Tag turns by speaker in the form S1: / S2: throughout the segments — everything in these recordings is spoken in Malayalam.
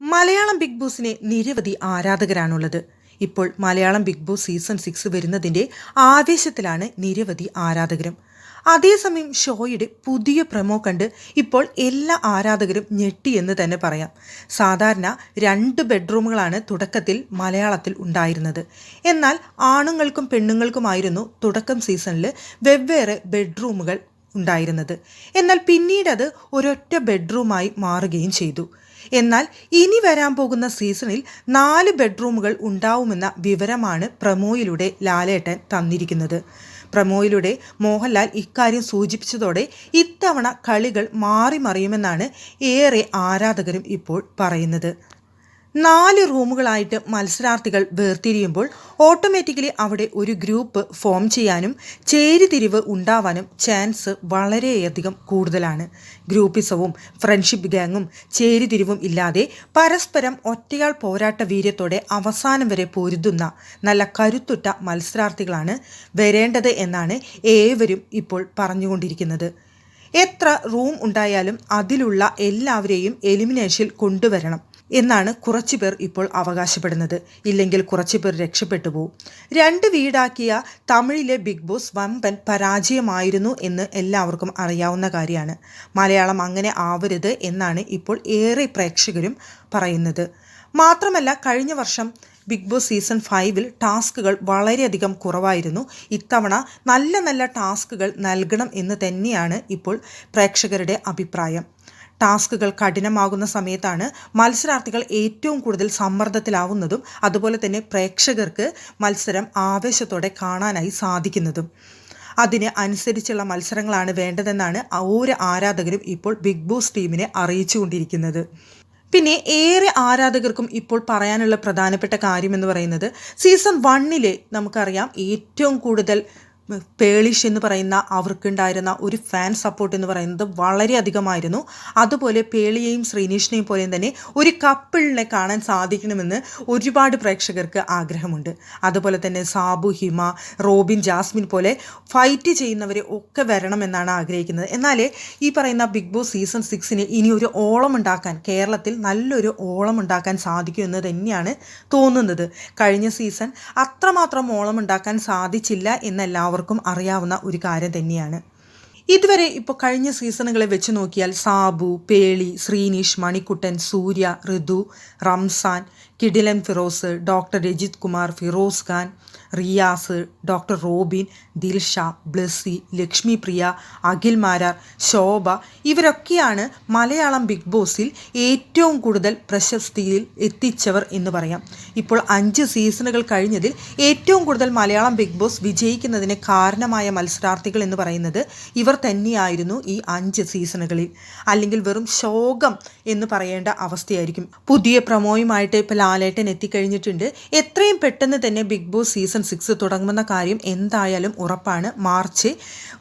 S1: മലയാളം ബിഗ് ബോസിന് നിരവധി ആരാധകരാണുള്ളത്. ഇപ്പോൾ Malayalam big boss season six വരുന്നതിന്റെ ആവേശത്തിലാണ് നിരവധി ആരാധകരും. അതേസമയം ഷോയുടെ പുതിയ പ്രമോ കണ്ട് ഇപ്പോൾ എല്ലാ ആരാധകരും ഞെട്ടിയെന്ന് തന്നെ പറയാം. സാധാരണ രണ്ട് ബെഡ്റൂമുകളാണ് തുടക്കത്തിൽ മലയാളത്തിൽ ഉണ്ടായിരുന്നത്. എന്നാൽ ആണുങ്ങൾക്കും പെണ്ണുങ്ങൾക്കുമായിരുന്നു തുടക്കം സീസണിൽ വെവ്വേറെ ബെഡ്റൂമുകൾ ഉണ്ടായിരുന്നത്. എന്നാൽ പിന്നീട് അത് ഒരൊറ്റ ബെഡ്റൂമായി മാറുകയും ചെയ്തു. എന്നാൽ ഇനി വരാൻ പോകുന്ന സീസണിൽ നാല് ബെഡ്റൂമുകൾ ഉണ്ടാവുമെന്ന വിവരമാണ് പ്രമോയിലൂടെ ലാലേട്ടൻ തന്നിരിക്കുന്നത്. പ്രമോയിലൂടെ മോഹൻലാൽ ഇക്കാര്യം സൂചിപ്പിച്ചതോടെ ഇത്തവണ കളികൾ മാറി മറിയുമെന്നാണ് ഏറെ ആരാധകരും ഇപ്പോൾ പറയുന്നത്. നാല് റൂമുകളായിട്ട് മത്സരാർത്ഥികൾ വേർതിരിയുമ്പോൾ ഓട്ടോമാറ്റിക്കലി അവിടെ ഒരു ഗ്രൂപ്പ് ഫോം ചെയ്യാനും ചേരിതിരിവ് ഉണ്ടാവാനും ചാൻസ് വളരെയധികം കൂടുതലാണ്. ഗ്രൂപ്പിസവും ഫ്രണ്ട്ഷിപ്പ് ഗാങ്ങും ചേരിതിരിവും ഇല്ലാതെ പരസ്പരം ഒറ്റയാൾ പോരാട്ട വീര്യത്തോടെ അവസാനം വരെ പൊരുതുന്ന നല്ല കരുത്തുറ്റ മത്സരാർത്ഥികളാണ് വരേണ്ടത് എന്നാണ് ഏവരും ഇപ്പോൾ പറഞ്ഞുകൊണ്ടിരിക്കുന്നത്. എത്ര റൂം ഉണ്ടായാലും അതിലുള്ള എല്ലാവരെയും എലിമിനേഷൻ കൊണ്ടുവരണം. എന്നാണ് കുറച്ചു പേർ ഇപ്പോൾ അവകാശപ്പെടുന്നത്. ഇല്ലെങ്കിൽ കുറച്ചു പേർ രക്ഷപ്പെട്ടു പോവും. രണ്ട് വീടാക്കിയ തമിഴിലെ ബിഗ് ബോസ് വമ്പൻ പരാജയമായിരുന്നു എന്ന് എല്ലാവർക്കും അറിയാവുന്ന കാര്യമാണ്. മലയാളം അങ്ങനെ ആവരുത് എന്നാണ് ഇപ്പോൾ ഏറെ പ്രേക്ഷകരും പറയുന്നത്. മാത്രമല്ല കഴിഞ്ഞ വർഷം ബിഗ് ബോസ് സീസൺ ഫൈവിൽ ടാസ്കുകൾ വളരെയധികം കുറവായിരുന്നു. ഇത്തവണ നല്ല നല്ല ടാസ്കുകൾ നൽകണം എന്ന് തന്നെയാണ് ഇപ്പോൾ പ്രേക്ഷകരുടെ അഭിപ്രായം. ടാസ്കുകൾ കഠിനമാകുന്ന സമയത്താണ് മത്സരാർത്ഥികൾ ഏറ്റവും കൂടുതൽ സമ്മർദ്ദത്തിലാവുന്നതും അതുപോലെ തന്നെ പ്രേക്ഷകർക്ക് മത്സരം ആവേശത്തോടെ കാണാനായി സാധിക്കുന്നതും. അതിന് അനുസരിച്ചുള്ള മത്സരങ്ങളാണ് വേണ്ടതെന്നാണ് ഓരോ ആരാധകരും ഇപ്പോൾ ബിഗ് ബോസ് ടീമിനെ അറിയിച്ചുകൊണ്ടിരിക്കുന്നത്. പിന്നെ ഏറെ ആരാധകർക്കും ഇപ്പോൾ പറയാനുള്ള പ്രധാനപ്പെട്ട കാര്യം എന്ന് പറയുന്നത് സീസൺ വണ്ണിലെ നമുക്കറിയാം ഏറ്റവും കൂടുതൽ പേളിഷ് എന്ന് പറയുന്ന അവർക്കുണ്ടായിരുന്ന ഒരു ഫാൻ സപ്പോർട്ട് എന്ന് പറയുന്നത് വളരെയധികമായിരുന്നു. അതുപോലെ പേളിയെയും ശ്രീനീഷിനെയും പോലെയും തന്നെ ഒരു കപ്പിളിനെ കാണാൻ സാധിക്കണമെന്ന് ഒരുപാട് പ്രേക്ഷകർക്ക് ആഗ്രഹമുണ്ട്. അതുപോലെ തന്നെ സാബു ഹിമ റോബിൻ ജാസ്മിൻ പോലെ ഫൈറ്റ് ചെയ്യുന്നവരെ ഒക്കെ വരണമെന്നാണ് ആഗ്രഹിക്കുന്നത്. എന്നാൽ ഈ പറയുന്ന ബിഗ് ബോസ് സീസൺ സിക്സിന് ഇനി ഒരു ഓളം ഉണ്ടാക്കാൻ കേരളത്തിൽ നല്ലൊരു ഓളം ഉണ്ടാക്കാൻ സാധിക്കും എന്ന് തന്നെയാണ് തോന്നുന്നത്. കഴിഞ്ഞ സീസൺ അത്രമാത്രം ഓളം ഉണ്ടാക്കാൻ സാധിച്ചില്ല എന്നെല്ലാവർക്കും എല്ലാവർക്കും അറിയാവുന്ന ഒരു കാര്യം തന്നെയാണ്. ഇതുവരെ ഇപ്പോൾ കഴിഞ്ഞ സീസണുകളെ വെച്ച് നോക്കിയാൽ സാബു പേളി ശ്രീനീഷ് മണിക്കുട്ടൻ സൂര്യ ഋതു റംസാൻ കിഡിലൻ Firoz doctor Rajith Kumar Firoz Khan Riyas doctor Robin Dilsha Blessy Lakshmi Priya Akhil Marar Shobha ഇവരൊക്കെയാണ് മലയാളം ബിഗ് ബോസിൽ ഏറ്റവും കൂടുതൽ പ്രശസ്തിയിൽ എത്തിച്ചവർ എന്ന് പറയാം. ഇപ്പോൾ അഞ്ച് സീസണുകൾ കഴിഞ്ഞതിൽ ഏറ്റവും കൂടുതൽ മലയാളം ബിഗ് ബോസ് വിജയിക്കുന്നതിന് കാരണമായ മത്സരാർത്ഥികൾ എന്ന് പറയുന്നത് ഇവർ തന്നെയായിരുന്നു ഈ അഞ്ച് സീസണുകളിൽ. അല്ലെങ്കിൽ വെറും ശോകം എന്ന് പറയേണ്ട അവസ്ഥയായിരിക്കും. പുതിയ പ്രമോയുമായിട്ട് ഇപ്പോൾ ലാലേട്ടൻ എത്തിക്കഴിഞ്ഞിട്ടുണ്ട്. എത്രയും പെട്ടെന്ന് തന്നെ ബിഗ് ബോസ് സീസൺ സിക്സ് തുടങ്ങുമെന്ന കാര്യം എന്തായാലും ഉറപ്പാണ്. മാർച്ച്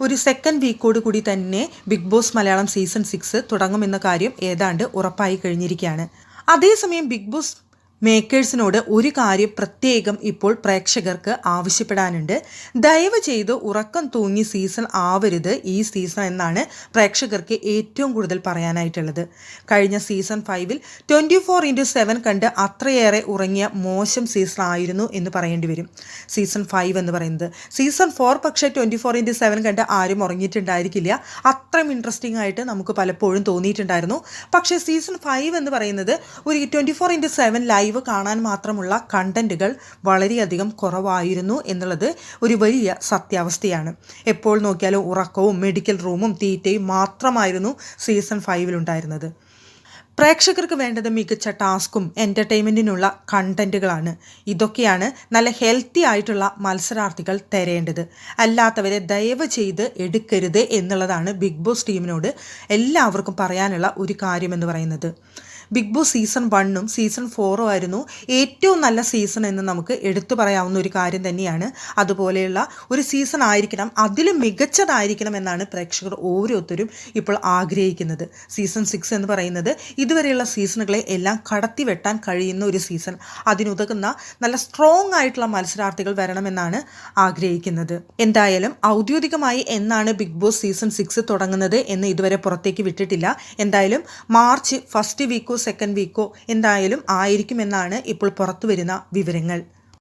S1: ഒരു സെക്കൻഡ് വീക്കോട് കൂടി തന്നെ big boss Malayalam season six തുടങ്ങുമെന്ന കാര്യം ഏതാണ്ട് ഉറപ്പായി കഴിഞ്ഞിരിക്കുകയാണ്. അതേസമയം ബിഗ് ബോസ് മേക്കേഴ്സിനോട് ഒരു കാര്യം പ്രത്യേകം ഇപ്പോൾ പ്രേക്ഷകർക്ക് ആവശ്യപ്പെടാനുണ്ട്. ദയവ് ചെയ്ത് ഉറക്കം തൂങ്ങി സീസൺ ആവരുത് ഈ സീസൺ എന്നാണ് പ്രേക്ഷകർക്ക് ഏറ്റവും കൂടുതൽ പറയാനായിട്ടുള്ളത്. കഴിഞ്ഞ സീസൺ ഫൈവിൽ ട്വന്റി ഫോർ ഇന്റു സെവൻ കണ്ട് അത്രയേറെ ഉറങ്ങിയ മോശം സീസൺ ആയിരുന്നു എന്ന് പറയേണ്ടി വരും. സീസൺ ഫൈവ് എന്ന് പറയുന്നത് സീസൺ ഫോർ പക്ഷേ ട്വന്റി ഫോർ ഇന്റു സെവൻ കണ്ട് ആരും ഉറങ്ങിയിട്ടുണ്ടായിരിക്കില്ല. അത്രയും ഇൻട്രസ്റ്റിംഗ് ആയിട്ട് നമുക്ക് പലപ്പോഴും തോന്നിയിട്ടുണ്ടായിരുന്നു. പക്ഷേ സീസൺ ഫൈവ് എന്ന് പറയുന്നത് ഒരു twenty four into seven live live കാണാൻ മാത്രമുള്ള കണ്ടന്റുകൾ വളരെയധികം കുറവായിരുന്നു എന്നുള്ളത് ഒരു വലിയ സത്യാവസ്ഥയാണ്. എപ്പോൾ നോക്കിയാലും ഉറക്കവും മെഡിക്കൽ റൂമും തീറ്റയും മാത്രമായിരുന്നു സീസൺ ഫൈവിലുണ്ടായിരുന്നത്. പ്രേക്ഷകർക്ക് വേണ്ടത് മികച്ച ടാസ്കും എന്റർടൈൻമെന്റിനുള്ള കണ്ടന്റുകളാണ് ഇതൊക്കെയാണ് നല്ല ഹെൽത്തി ആയിട്ടുള്ള മത്സരാർത്ഥികൾ തരേണ്ടത്. അല്ലാത്തവരെ ദയവ് ചെയ്ത് എടുക്കരുത് എന്നുള്ളതാണ് ബിഗ് ബോസ് ടീമിനോട് എല്ലാവർക്കും പറയാനുള്ള ഒരു കാര്യമെന്ന് പറയുന്നത്. ബിഗ് ബോസ് സീസൺ വണ്ണും സീസൺ ഫോറും ആയിരുന്നു. ഏറ്റവും നല്ല സീസൺ എന്ന് നമുക്ക് എടുത്തു പറയാവുന്ന ഒരു കാര്യം തന്നെയാണ്. അതുപോലെയുള്ള ഒരു സീസൺ ആയിരിക്കണം അതിലും മികച്ചതായിരിക്കണം എന്നാണ് പ്രേക്ഷകർ ഓരോരുത്തരും ഇപ്പോൾ ആഗ്രഹിക്കുന്നത്. സീസൺ സിക്സ് എന്ന് പറയുന്നത് ഇതുവരെയുള്ള സീസണുകളെ എല്ലാം കടത്തി വെട്ടാൻ കഴിയുന്ന ഒരു സീസൺ. അതിനുതകുന്ന നല്ല സ്ട്രോങ് ആയിട്ടുള്ള മത്സരാർത്ഥികൾ വരണമെന്നാണ് ആഗ്രഹിക്കുന്നത്. എന്തായാലും ഔദ്യോഗികമായി എന്നാണ് ബിഗ് ബോസ് സീസൺ സിക്സ് തുടങ്ങുന്നത് എന്ന് ഇതുവരെ പുറത്തേക്ക് വിട്ടിട്ടില്ല. എന്തായാലും മാർച്ച് ഫസ്റ്റ് വീക്കോ സെക്കൻഡ് വീക്കോ എന്തായാലും ആയിരിക്കുമെന്നാണ് ഇപ്പോൾ പുറത്തു വരുന്ന വിവരങ്ങൾ.